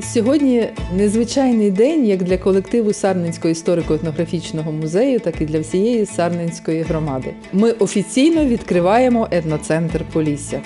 Сьогодні незвичайний день як для колективу Сарненського історико-етнографічного музею, так і для всієї Сарненської громади. Ми офіційно відкриваємо етноцентр Полісся.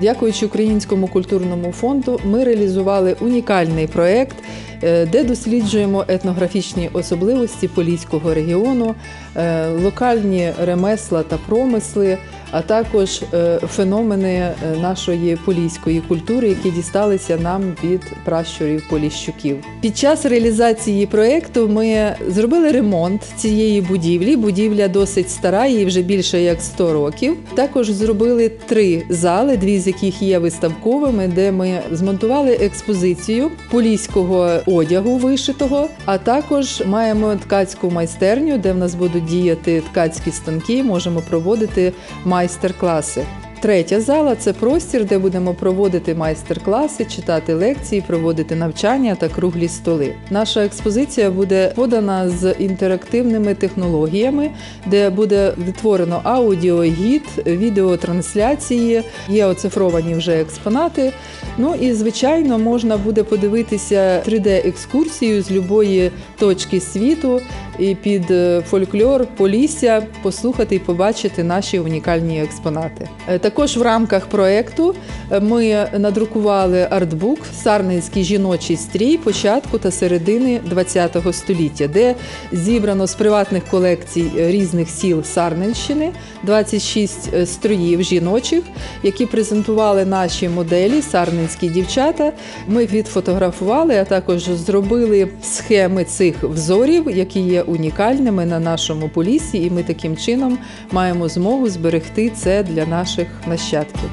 Дякуючи Українському культурному фонду, ми реалізували унікальний проєкт, е, де досліджуємо етнографічні особливості Поліського регіону, е, локальні ремесла та промисли, а також е, феномени е, нашої поліської культури, які дісталися нам від пращурів Поліщуків. Під час реалізації проєкту ми зробили ремонт цієї будівлі. Будівля досить стара, їй вже більше як 100 років. Також зробили три зали, дві з яких є виставковими, де ми змонтували експозицію поліського одягу вишитого. А також маємо ткацьку майстерню, де в нас будуть діяти ткацькі станки. Можемо проводити майстер-класи. Третя зала це простір, де будемо проводити майстер-класи, читати лекції, проводити навчання та круглі столи. Наша експозиція буде подана з інтерактивними технологіями, де буде відтворено аудіогід, відеотрансляції, є оцифровані вже експонати. Ну і звичайно, можна буде подивитися 3D-екскурсію з любої точки світу і під е, фольклор Полісся послухати і побачити наші унікальні експонати. Е, Також в рамках проекту е, ми надрукували артбук Сарненський жіночий стрій початку та середини ХХ століття, де зібрано з приватних колекцій різних сіл Сарненщини 26 строїв жіночих, які презентували наші моделі сарненські дівчата. Ми відфотографували, а також зробили схеми цих взорів, які є унікальними на нашому полісі, і ми таким чином маємо змогу зберегти це для наших нащадків.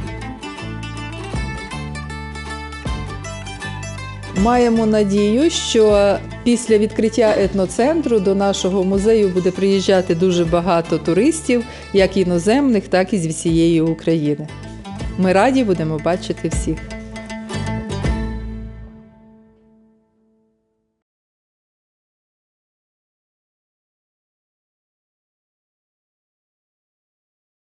Маємо надію, що після відкриття етноцентру до нашого музею буде приїжджати дуже багато туристів, як іноземних, так і з всієї України. Ми раді будемо бачити всіх.